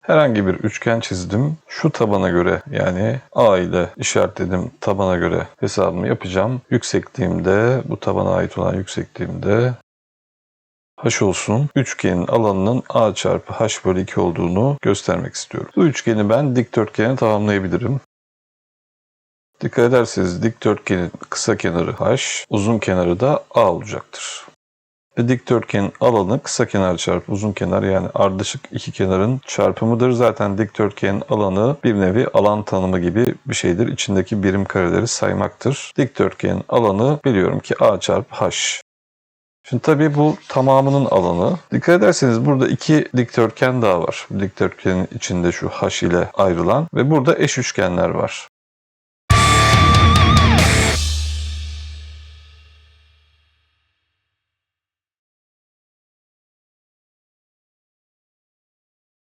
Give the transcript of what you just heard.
Herhangi bir üçgen çizdim. Şu tabana göre yani A ile işaretledim tabana göre hesabımı yapacağım. Yüksekliğimde bu tabana ait olan yüksekliğimde h olsun. Üçgenin alanının a çarpı h bölü 2 olduğunu göstermek istiyorum. Bu üçgeni ben dikdörtgene tamamlayabilirim. Dikkat ederseniz dikdörtgenin kısa kenarı h, uzun kenarı da a olacaktır. Ve dikdörtgenin alanı kısa kenar çarpı uzun kenar yani ardışık iki kenarın çarpımıdır. Zaten dikdörtgenin alanı bir nevi alan tanımı gibi bir şeydir. İçindeki birim kareleri saymaktır. Dikdörtgenin alanı biliyorum ki a çarpı h. Şimdi tabii bu tamamının alanı. Dikkat ederseniz burada iki dikdörtgen daha var. Dikdörtgenin içinde şu h ile ayrılan ve burada eş üçgenler var.